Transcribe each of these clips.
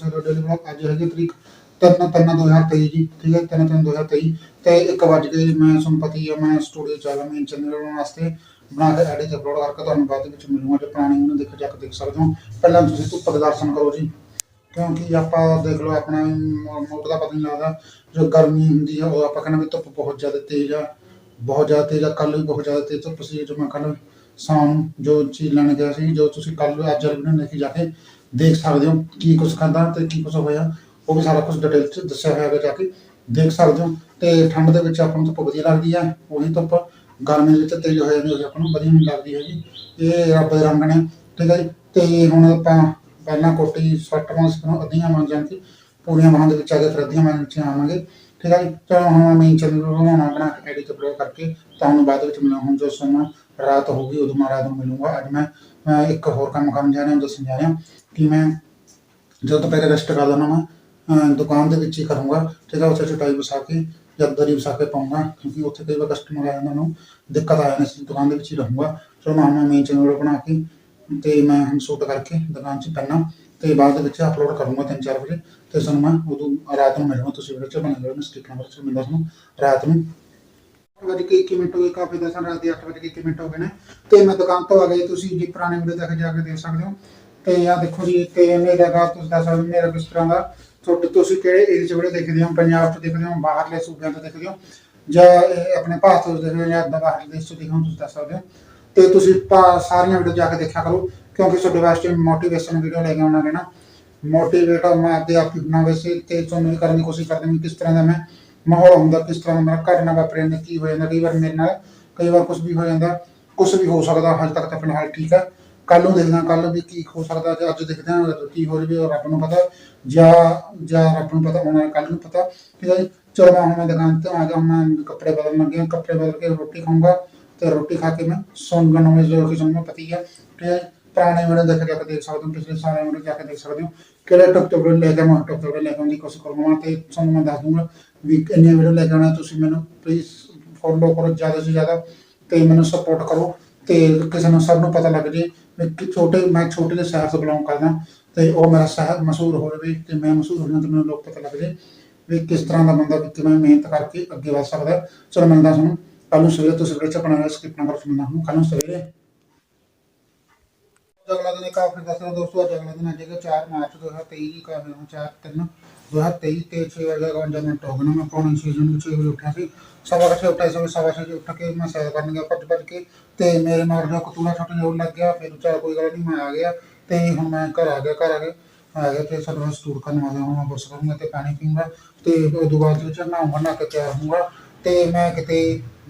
ਸਕਦੇ ਹੋ daily blog ਅੱਜ ਹੈਗੀ ਤਰੀਕ ਤਿੰਨ ਤਿੰਨ 2023 ਜੀ, ਠੀਕ ਹੈ? ਤਿੰਨ ਤਿੰਨ 2023 ਤੇ 1 ਵਜ ਕੇ ਮੈਂ ਸੰਪਤੀ ਆ, ਮੈਂ ਸਟੂਡੀਓ ਚ ਆ ਗਿਆ ਚੈਨਲ ਬਣਾਉਣ ਵਾਸਤੇ ਬਣਾ ਕੇ ਐਡਿਟ ਅਪਲੋਡ ਕਰਕੇ ਤੁਹਾਨੂੰ ਬਾਅਦ ਵਿੱਚ ਮਿਲੂੰਗਾ, ਜੇ ਪੁਰਾਣੀ ਨੂੰ ਦੇਖ, ਜਾ ਕੇ ਦੇਖ ਸਕਦੇ ਹੋ। ਪਹਿਲਾਂ ਤੁਸੀਂ ਧੁੱਪ ਦੇ ਦਰਸ਼ਨ ਕਰੋ ਜੀ, ਕਿਉਂਕਿ ਆਪਾਂ ਦੇਖ ਲਓ, ਆਪਣਾ ਮੋਟ ਦਾ ਪਤਾ ਨਹੀਂ ਲੱਗਦਾ, ਜੋ ਗਰਮੀ ਹੁੰਦੀ ਆ, ਉਹ ਆਪਾਂ ਕਹਿੰਦੇ ਵੀ ਧੁੱਪ ਬਹੁਤ ਜ਼ਿਆਦਾ ਤੇਜ਼ ਆ, ਬਹੁਤ ਜ਼ਿਆਦਾ ਤੇਜ਼ ਆ ਕੱਲ ਵੀ ਬਹੁਤ ਜ਼ਿਆਦਾ ਤੇਜ਼ ਧੁੱਪ ਸੀ, ਜੋ ਮੈਂ ਕੱਲ ਸ਼ਾਮ ਜੋ ਚੀਜ਼ ਲੈਣ ਗਿਆ ਸੀ, ਜੋ ਤੁਸੀਂ ਕੱਲ ਅੱਜ ਵੀਡੀਓ ਦੇਖੀ ਜਾ ਕੇ ਦੇਖ ਸਕਦੇ ਹੋ ਕੀ ਕੁਝ ਖਾਂਦਾ ਤੇ ਕੀ ਕੁਝ ਹੋਇਆ। ਉਹ ਵੀ ਸਾਰਾ ਕੁਝ ਡਿਟੇਲ ਚ ਦੱਸਿਆ ਹੋਇਆ ਹੈਗਾ ਜਾ ਕੇ। ਦੇਖ ਸਕਦੇ ਹੋ ਤੇ ਠੰਡ ਦੇ ਵਿੱਚ ਆਪਾਂ ਨੂੰ ਧੁੱਪ ਵਧੀਆ ਲੱਗਦੀ ਆ ਉਹੀ ਧੁੱਪ ਗਰਮੀ ਦੇ ਵਿੱਚ ਤੇਜ਼ ਹੋ ਜਾਂਦੀ ਉਹ ਆਪਾਂ ਨੂੰ ਵਧੀਆ ਨਹੀਂ ਲੱਗਦੀ ਹੈਗੀ। ਇਹ ਰੱਬ ਦੇ ਰੰਗ ਨੇ, ਠੀਕ ਹੈ ਜੀ। ਤੇ ਹੁਣ ਆਪਾਂ ਪਹਿਲਾਂ ਕੋਟੀ, ਸੱਟ ਮਾਸ ਨੂੰ ਅੱਧੀਆਂ ਮੰਨ ਜਾਣ ਪੂਰੀਆਂ ਬਾਹਾਂ ਦੇ ਵਿੱਚ ਆ ਕੇ ਫਿਰ ਅੱਧੀਆਂ ਮੰਨ ਵਿੱਚ ਆਵਾਂਗੇ, ਠੀਕ ਹੈ ਜੀ। ਚਲੋ ਹੁਣ ਮੈਂ ਚੈਨਲ ਬਣਾਉਣਾ, ਬਣਾ ਕੇ ਐਡਿਟ ਅਪਲੋਡ ਕਰਕੇ ਤੁਹਾਨੂੰ ਬਾਅਦ ਵਿੱਚ ਮਿਲਾਂ ਹੁਣ ਜੋ ਸਮਾਂ ਰਾਤ ਹੋਊਗੀ ਉਦੋਂ ਮੈਂ ਰਾਤ ਨੂੰ ਮਿਲੂੰਗਾ। ਅੱਜ ਮੈਂ ਇੱਕ ਹੋਰ ਕੰਮ ਕਰਨ ਜਾ ਰਿਹਾ, ਦੱਸਣ ਜਾ ਰਿਹਾ ਕਿ ਮੈਂ ਜਦੋਂ ਦੁਪਹਿਰੇ ਰੈਸਟ ਕਰ ਲੈਣਾ ਮੈਂ ਦੁਕਾਨ ਦੇ ਵਿੱਚ ਹੀ ਕਰੂੰਗਾ ਠੀਕ ਹੈ ਉੱਥੇ ਚਟਾਈ ਵਿਛਾ ਕੇ ਜਾਂ ਦਰੀ ਵਿਛਾ ਕੇ ਪਾਉਂਗਾ, ਕਿਉਂਕਿ ਉੱਥੇ ਕਈ ਵਾਰ ਕਸਟਮਰ ਆ ਜਾਂਦਾ ਨੂੰ, ਦਿੱਕਤ ਆ ਜਾਂਦੀ ਸੀ, ਦੁਕਾਨ ਦੇ ਵਿੱਚ ਹੀ ਰਹੂੰਗਾ। ਚਲੋ ਮੈਂ ਹੁਣ ਮੇਨ ਚੈਨਲ ਬਣਾ ਕੇ ਤੇ ਮੈਂ ਹੁਣ ਸ਼ੂਟ ਕਰਕੇ ਦੁਕਾਨ 'ਚ ਪੈਣਾ ਤੇ ਬਾਅਦ ਦੇ ਵਿੱਚ ਅਪਲੋਡ ਕਰੂੰਗਾ 3-4 ਵਜੇ ਤੇ ਸਾਨੂੰ ਮੈਂ ਉਦੋਂ ਰਾਤ ਨੂੰ ਮਿਲੂੰਗਾ ਤੁਸੀਂ ਵੀਡੀਓ 'ਚ ਬਣਾ ਲਿਓ ਸਟਿਕ ਨੰਬਰ 'ਚ ਮਿਲਦਾ ਤੁਹਾਨੂੰ ਰਾਤ ਨੂੰ। ਵਜੇ ਕੇ 21 ਮਿੰਟ ਹੋ ਗਏ, ਕਾਫੀ ਦਸਾਂ ਰਾਤ ਦੇ 8 ਵਜੇ ਕੇ 21 ਮਿੰਟ ਹੋ ਗਏ ਨੇ। ਤੇ ਮੈਂ ਦੁਕਾਨ ਤੋਂ ਆ ਗਈ ਤੁਸੀਂ ਜੀ ਪੁਰਾਣੇ ਵੀਡੀਓ ਦੇਖ ਜਾ ਕੇ ਦੇਖ ਸਕਦੇ ਹੋ। ਤੇ ਆ ਦੇਖੋ ਜੀ, ਤੇ ਮੇਰਾ ਘਰ ਤੁਸੀਂ ਦੱਸ ਸਕਦੇ ਮੇਰਾ ਕਿਸ ਤਰ੍ਹਾਂ ਦਾ। ਤੁਹਾਡੇ ਤੁਸੀਂ ਕਿਹੜੇ ਏਰੀਆ 'ਚ ਵੀਡੀਓ ਦੇਖਦੇ ਹੋ, ਪੰਜਾਬ 'ਚ ਦੇਖਦੇ ਹੋ, ਬਾਹਰਲੇ ਸੂਬਿਆਂ ਤੋਂ ਦੇਖਦੇ ਹੋ, ਜਾਂ ਆਪਣੇ ਭਾਰਤ ਤੋਂ ਦੇਖਦੇ ਹੋ, ਜਾਂ ਬਾਹਰਲੇ ਦੇਸ਼ 'ਚ ਦੇਖਦੇ ਹੋ, ਤੁਸੀਂ ਦੱਸ ਸਕਦੇ ਹੋ। ਤੇ ਤੁਸੀਂ ਭਾ- ਸਾਰੀਆਂ ਵੀਡੀਓ ਜਾ ਕੇ ਦੇਖਿਆ ਕਰੋ, ਕਿਉਂਕਿ ਤੁਹਾਡੇ ਵਾਸਤੇ ਮੋਟੀਵੇਸ਼ਨ ਵੀਡੀਓ ਲੈ ਕੇ ਆਉਣਾ ਹੈ ਮੋਟੀਵੇਟ ਮੈਂ ਆਪਦੇ ਆਪ ਹੀ ਵੈਸੇ, ਤੇ ਤੁਹਾਨੂੰ ਕਰਨ ਦੀ ਕੋਸ਼ਿਸ਼ ਕਰਦੇ ਹਾਂ ਕਿਸ ਤਰ੍ਹਾਂ ਦਾ ਮੈਂ ਮਾਹੌਲ ਹੁੰਦਾ ਕਿਸ ਤਰ੍ਹਾਂ ਦਾ ਮੇਰਾ ਘਟਨਾ ਵਾਪਰ ਜਾਂਦਾ ਕੀ ਹੋ ਜਾਂਦਾ, ਕਈ ਵਾਰ ਮੇਰੇ ਨਾਲ ਕਈ ਵਾਰ ਕੁਝ ਵੀ ਹੋ ਜਾਂਦਾ ਕੁਝ ਵੀ ਹੋ ਸਕਦਾ, ਹਜੇ ਤੱਕ ਤਾਂ ਫਿਲਹਾਲ ਠੀਕ ਹੈ ਕੱਲ ਨੂੰ ਦੇਖਦਾ ਕੱਲ ਵੀ ਕੀ ਹੋ ਸਕਦਾ ਤੇ ਅੱਜ ਦੇਖਦੇ ਹਾਂ ਕੀ ਹੋ ਰਿਹਾ ਰੱਬ ਨੂੰ ਪਤਾ, ਜਾਂ ਜਾਂ ਰੱਬ ਨੂੰ ਪਤਾ ਹੋਣਾ ਕੱਲ ਨੂੰ ਪਤਾ ਠੀਕ ਹੈ ਚਲੋ ਮੈਂ ਹੁਣ ਮੈਂ ਦੁਕਾਨ ਤੇ ਆ ਗਿਆ ਮੈਂ ਕੱਪੜੇ ਬਦਲਣ ਲੱਗੇ ਕੱਪੜੇ ਬਦਲ ਕੇ ਰੋਟੀ ਖਾਊਂਗਾ, ਤੇ ਰੋਟੀ ਖਾ ਕੇ ਮੈਂ ਸੌਂਗਾ ਨਵੇਂ ਜੋ ਕਿ ਤੁਹਾਨੂੰ ਪਤੀ ਹੀ ਹੈ ਠੀਕ ਹੈ ਜੀ? ਪੁਰਾਣੇ ਵੀਡੀਓ ਦੇਖ ਕੇ ਦੇਖ ਸਕਦੇ ਹੋ ਪਿਛਲੇ ਸਾਰੇ ਵੀਡੀਓ ਜਾ ਕੇ ਦੇਖ ਸਕਦੇ ਹੋ ਕਿਹੜੇ ਟੁਕ ਟੁਕ ਲੈ ਕੇ ਮੈਂ ਟੁਕ ਟੁਕ ਲੈ ਕੇ ਆਉਣ ਦੀ ਕੋਸ਼ਿਸ਼ ਕਰੂੰਗਾ ਤੇ ਤੁਹਾਨੂੰ ਮੈਂ ਦੱਸ ਦੂੰਗਾ ਵੀ ਇੰਨੀਆਂ ਵੀਡੀਓ ਲੈ ਕੇ ਆਉਣਾ ਤੁਸੀਂ ਮੈਨੂੰ ਪਲੀਜ਼ ਫੋਲੋ ਕਰੋ ਜ਼ਿਆਦਾ ਤੋਂ ਜ਼ਿਆਦਾ ਤੇ ਮੈਨੂੰ ਸਪੋਰਟ ਕਰੋ ਤੇ ਕਿਸੇ ਨੂੰ ਸਭ ਨੂੰ ਪਤਾ ਲੱਗ ਜੇ ਕਿ ਛੋਟੇ ਮੈਂ ਛੋਟੇ ਜਿਹੇ ਸ਼ਹਿਰ ਤੋਂ ਬਿਲੋਂਗ ਕਰਦਾ ਤੇ ਉਹ ਮੇਰਾ ਸ਼ਹਿਰ ਮਸ਼ਹੂਰ ਹੋ ਜਾਵੇ ਤੇ ਮੈਂ ਮਸ਼ਹੂਰ ਹੋ ਜਾਵਾਂ ਤੇ ਮੈਨੂੰ ਲੋਕ ਪਤਾ ਲੱਗ ਜੇ ਵੀ ਕਿਸ ਤਰ੍ਹਾਂ ਦਾ ਬੰਦਾ ਵੀ ਕਿਵੇਂ ਮਿਹਨਤ ਕਰਕੇ ਅੱਗੇ ਵਧ ਸਕਦਾ ਚਲੋ ਮੈਂ ਦੱਸ ਤੁਹਾਨੂੰ ਕੱਲ ਨੂੰ ਸਵੇਰੇ ਤੁਸੀਂ ਵੀਡੀਓ ਚ ਆਪਣਾ ਸਕਿਪ ਨਾ ਕਰੋ ਸੁਣਨਾ ਹੁਣ ਕੱਲ ਨੂੰ ਸਵੇਰੇ ਅਗਲਾ ਦਿਨ ਕਾਫੀ ਦੱਸਦਾ ਦੋਸਤੋ, ਅੱਜ ਅਗਲਾ ਦਿਨ ਅੱਜ ਹੈਗਾ 4 ਮਾਰਚ 2023 ਦੀ ਕਾਫੀ ਨੂੰ 4 3 2023 ਤੇ 6 ਵਜੇ 52 ਮਿੰਟ ਹੋ ਗਏ ਨੇ ਮੈਂ ਪੌਣੇ 6 ਜੂਨ ਵਿੱਚ ਵਜੇ ਉੱਠਿਆ ਸੀ। ਸਵਾ ਕੁ ਛੇ ਉੱਠਿਆ ਸੀ, ਸਵਾ ਛੇ ਵਜੇ ਉੱਠ ਕੇ ਮੈਂ ਸੈਰ ਕਰਨ ਗਿਆ ਭੱਜ ਭੱਜ ਕੇ ਤੇ ਮੇਰੇ ਨਾਲ ਜੋ ਕਤੂਲਾ ਛੋਟਾ ਜਿਹਾ ਹੋਣ ਲੱਗ ਗਿਆ, ਫਿਰ ਚਲ ਕੋਈ ਗੱਲ ਨਹੀਂ ਮੈਂ ਆ ਗਿਆ ਤੇ ਹੁਣ ਮੈਂ ਘਰ ਆ ਗਿਆ, ਘਰ ਆ ਕੇ ਆ ਗਿਆ ਤੇ ਸਾਡਾ ਸਟੂਰ ਕਰਨ ਵਾਲਾ, ਹੁਣ ਮੈਂ ਬਸ ਕਰੂੰਗਾ ਤੇ ਪਾਣੀ ਪੀਊਂਗਾ ਤੇ ਉਦੋਂ ਬਾਅਦ ਵਿੱਚ ਨਹਾਉਂਗਾ ਨਹਾ ਕੇ ਤਿਆਰ ਹੋਊਂਗਾ ਤੇ ਮੈਂ ਕਿਤੇ,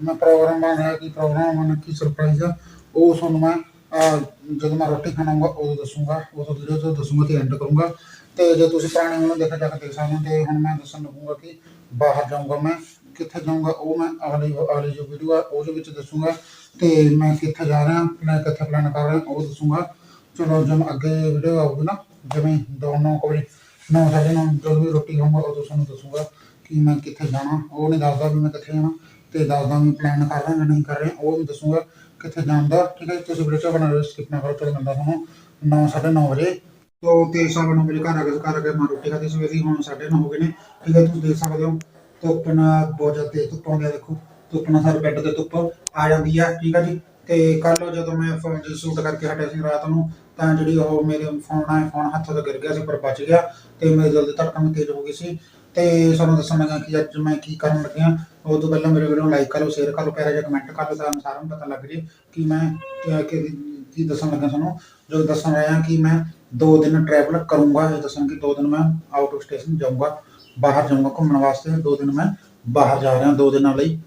ਮੈਂ ਪ੍ਰੋਗਰਾਮ ਬਣਾਇਆ ਕਿ ਪ੍ਰੋਗਰਾਮ ਮਨ ਕੀ ਸਰਪ੍ਰਾਈਜ਼ ਆ, ਉਹ ਤੁਹਾਨੂੰ ਮੈਂ ਜਦੋਂ ਮੈਂ ਰੋਟੀ ਖਾਣਾਂਗਾ ਉਦੋਂ ਦੱਸੂਗਾ, ਉਦੋਂ ਵੀਡੀਓ ਤੋਂ ਦੱਸੂਗਾ ਤੇ ਐਂਡ ਕਰੂੰਗਾ। ਤੇ ਜੇ ਤੁਸੀਂ ਪੁਰਾਣੇ ਮੈਨੂੰ ਦੇਖਾ ਜਾ ਕੇ ਦੇਖ ਸਕਦੇ ਹੋ ਤੇ ਹੁਣ ਮੈਂ ਦੱਸਣ ਲੱਗੂਗਾ ਕਿ ਬਾਹਰ ਜਾਊਂਗਾ ਮੈਂ, ਕਿੱਥੇ ਜਾਊਂਗਾ, ਉਹ ਮੈਂ ਅਗਲੀ ਅਗਲੀ ਜੋ ਵੀਡੀਓ ਆ ਉਹਦੇ ਵਿੱਚ ਦੱਸੂਗਾ। ਤੇ ਮੈਂ ਕਿੱਥੇ ਜਾ ਰਿਹਾ, ਮੈਂ ਕਿੱਥੇ ਪਲਾਨ ਕਰ ਰਿਹਾ, ਉਹ ਦੱਸੂਗਾ। ਚਲੋ ਜਦ ਅੱਗੇ ਵੀਡੀਓ ਆਊਗੀ ਨਾ, ਜਿਵੇਂ ਦੋਨੋਂ ਕੋਈ ਨੌ ਸਾਢੇ ਨੌ, ਜਦੋਂ ਵੀ ਰੋਟੀ ਖਾਊਂਗਾ, ਉਦੋਂ ਤੁਹਾਨੂੰ ਦੱਸੂਗਾ ਕਿ ਮੈਂ ਕਿੱਥੇ ਜਾਣਾ। ਉਹ ਨਹੀਂ ਦੱਸਦਾ ਵੀ ਮੈਂ ਕਿੱਥੇ ਜਾਣਾ, ਤੇ ਦੱਸਦਾ ਵੀ ਪਲਾਨ ਕਰ ਰਿਹਾ ਜਾਂ ਨਹੀਂ ਕਰ ਰਿਹਾ, ਉਹ ਵੀ ਦੱਸੂਗਾ। ਕਿੱਥੇ ਜਾਣ ਦਾ ਠੀਕ ਹੈ ਤੁਸੀਂ ਵੀਡੀਓ ਬਣਾ ਸਕਿਪ ਨਾ ਕਰੋ ਚਲੋ ਮਿਲਦਾ ਤੁਹਾਨੂੰ ਨੌ, ਸਾਢੇ ਨੌ ਵਜੇ। ਤੋ ਤੇ ਸਾਢੇ ਨੌ ਵਜੇ ਘਰ ਆ ਕੇ ਘਰ ਆ ਕੇ ਮੈਂ ਰੋਟੀ ਖਾਧੀ ਸਵੇਰੇ ਹੁਣ ਸਾਢੇ ਨੌ ਹੋ ਗਏ ਨੇ। ਠੀਕ ਹੈ, ਤੁਸੀਂ ਦੇਖ ਸਕਦੇ ਹੋ, ਧੁੱਪ ਨਾਲ ਬਹੁਤ ਜ਼ਿਆਦਾ ਤੇਜ਼ ਧੁੱਪ ਆਉਂਦੀ ਆ, ਦੇਖੋ। ਧੁੱਪ ਨਾਲ ਸਾਰੇ ਬੈੱਡ ਤੇ ਧੁੱਪ ਆ ਜਾਂਦੀ ਆ, ਠੀਕ ਹੈ ਜੀ। ਤੇ ਕੱਲ ਜਦੋਂ ਮੈਂ ਫੋਨ ਤੇ ਸ਼ੂਟ ਕਰਕੇ ਹਟਿਆ ਸੀ ਰਾਤ ਨੂੰ, ਤਾਂ ਜਿਹੜੀ ਉਹ ਮੇਰੇ ਫੋਨ ਆ ਫੋਨ ਹੱਥੋਂ ਤੋਂ ਗਿਰ ਗਿਆ ਸੀ, ਪਰ ਬਚ ਗਿਆ। ਤੇ ਮੇਰੇ ਦਿਲ ਦੀ ਧੜਕਣ ਤੇਜ਼ ਹੋ ਗਈ ਸੀ। ਤੇ ਸਾਨੂੰ ਦੱਸਣ ਲੱਗਾ ਕਿ ਅੱਜ ਮੈਂ ਕੀ ਕਰਨ ਲੱਗਿਆ। ਉਹ ਤੋਂ ਪਹਿਲਾਂ ਮੇਰੇ ਵੀਡੀਓ ਨੂੰ ਲਾਈਕ ਕਰੋ ਸ਼ੇਅਰ ਕਰੋ ਪਿਆਰਾ ਜਿਹਾ ਕਮੈਂਟ ਕਰੋ ਤਾਂ ਸਾਰਿਆਂ ਨੂੰ ਪਤਾ ਲੱਗ ਜੇ ਕਿ ਮੈਂ ਕਿ- ਕੀ ਦੱਸਣ ਲੱਗਾ ਤੁਹਾਨੂੰ। ਜੋ ਦੱਸਣ ਆਇਆ ਕਿ ਮੈਂ ਦੋ ਦਿਨ ਟਰੈਵਲ ਕਰੂੰਗਾ, ਇਹ ਦੱਸਣ ਕਿ ਦੋ ਦਿਨ ਮੈਂ ਆਊਟ ਆਫ ਸਟੇਸ਼ਨ ਜਾਊਂਗਾ, ਬਾਹਰ ਜਾਊਂਗਾ ਘੁੰਮਣ ਵਾਸਤੇ। ਦੋ ਦਿਨ ਮੈਂ ਬਾਹਰ ਜਾ ਰਿਹਾ, ਦੋ ਦਿਨਾਂ ਲਈ।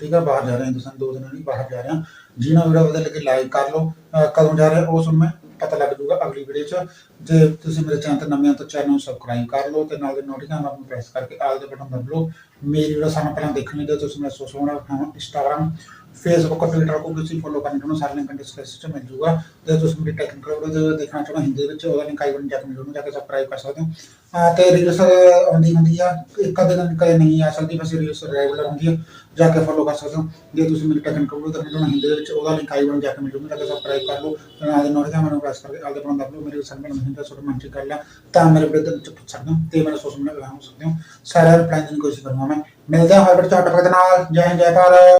ਠੀਕ ਆ, ਬਾਹਰ ਜਾ ਰਿਹਾ ਦੱਸਣ ਦੋ ਦਿਨਾਂ ਲਈ ਬਾਹਰ ਜਾ ਰਿਹਾ। ਜਿਹਨਾਂ ਵੀਡੀਓ ਵਧੀਆ ਲੱਗੇ ਲਾਈਕ ਕਰ ਲਓ। ਕਦੋਂ ਜਾ ਰਿਹਾ, ਉਹ ਤੁਹਾਨੂੰ ਮੈਂ ਪਤਾ ਲੱਗ ਜੂਗਾ ਅਗਲੀ ਵੀਡੀਓ 'ਚ। ਜੇ ਤੁਸੀਂ ਮੇਰੇ ਚੈਨਲ ਤੇ ਨਵੇਂ ਹੋ ਤਾਂ ਚੈਨਲ ਨੂੰ ਸਬਸਕ੍ਰਾਈਬ ਕਰ ਲਓ ਤੇ ਨਾਲ ਦੇ ਨੋਟੀਫਿਕੇਸ਼ਨ ਨੂੰ ਪ੍ਰੈਸ ਕਰਕੇ ਆਲ ਦੇ ਬਟਨ ਦਬ ਲਓ। ਮੇਰੀ ਵੀਡੀਓ ਸਾਨੂੰ ਪਹਿਲਾਂ ਦੇਖਣੀ ਤੇ ਤੁਸੀਂ ਮੇਰਾ social media Instagram Facebook Twitter ਕੋ ਕਿਸੇ ਫੋਲੋ ਕਰਨੇ ਤੁਹਾਨੂੰ ਸਾਰੇ ਲਿੰਕ ਡਿਸਕ੍ਰਿਪਸ਼ਨ ਚ ਮਿਲ ਜੂਗਾ। ਤੇ ਤੁਸੀਂ ਮੇਰੀ ਟੈਕਨੀਕਲ ਵੀਡੀਓ ਦੇਖਣਾ ਚਾਹੋ ਹਿੰਦੀ ਵਿੱਚ, ਉਹਦਾ ਲਿੰਕ ਆਈ ਬਟਨ ਜਾ ਕੇ ਮਿਲ ਉਹਨੂੰ ਜਾ ਕੇ ਸਬਸਕ੍ਰਾਈਬ ਕਰ ਸਕਦੇ ਹੋ। ਤੇ ਰੀਲਸ ਆਉਂਦੀ ਹੁੰਦੀ ਆ, ਇੱਕ ਅੱਧੇ ਦਿਨ ਕਦੇ ਨਹੀਂ ਆ ਸਕਦੀ, ਬਸ ਰੀਲਸ ਰੈਗੂਲਰ ਹੁੰਦੀ ਆ, ਜਾ ਕੇ ਫੋਲੋ ਕਰ ਸਕਦੇ ਹੋ। ਜੇ ਤੁਸੀਂ ਮੇਰੀ ਟੈਕਨੀਕਲ ਵੀਡੀਓ ਦੇਖਣਾ ਚਾਹੋ ਹਿੰਦੀ ਵਿੱਚ, ਉਹਦਾ ਲਿੰਕ ਆਈ ਬਟਨ ਜਾ ਕੇ ਮਿਲ ਜੂਗਾ, ਜਾ ਕੇ ਸਬਸਕ੍ਰਾਈਬ ਕਰ ਲਓ। ਤੇ ਨਾਲ ਦੇ ਨੋਟੀਫਿਕੇਸ਼ਨ ਮੈਨੂੰ ਪ੍ਰੈਸ ਕਰਕੇ ਆਲਦੇ ਬਟਨ ਲਓ ਮੇਰੇ ਸਾਹਮਣੇ ਨਹੀਂ ਸੋਟ ਮੰਚ ਕਰ ਲਿਆ ਤਾਂ ਮੇਰੇ ਬ੍ਰਦਰ ਚ ਪੁੱਛ ਸਕਦੇ ਹੋ, ਤੇ ਮੇਰੇ ਸੋਸ਼ਲ ਮੀਡੀਆ ਹੋ ਸਕਦੇ ਹੋ। ਸਾਰਾ ਰਿਪਲਾਈ ਦੇਣ ਦੀ ਕੋਸ਼ਿਸ਼ ਕਰੂੰਗਾ ਮੈਂ। ਮਿਲਦੇ ਹਾਂ ਹਰ ਵੀਡੀਓ ਨਾਲ। ਜੈ ਹਿੰਦ, ਜੈ ਭਾਰਤ।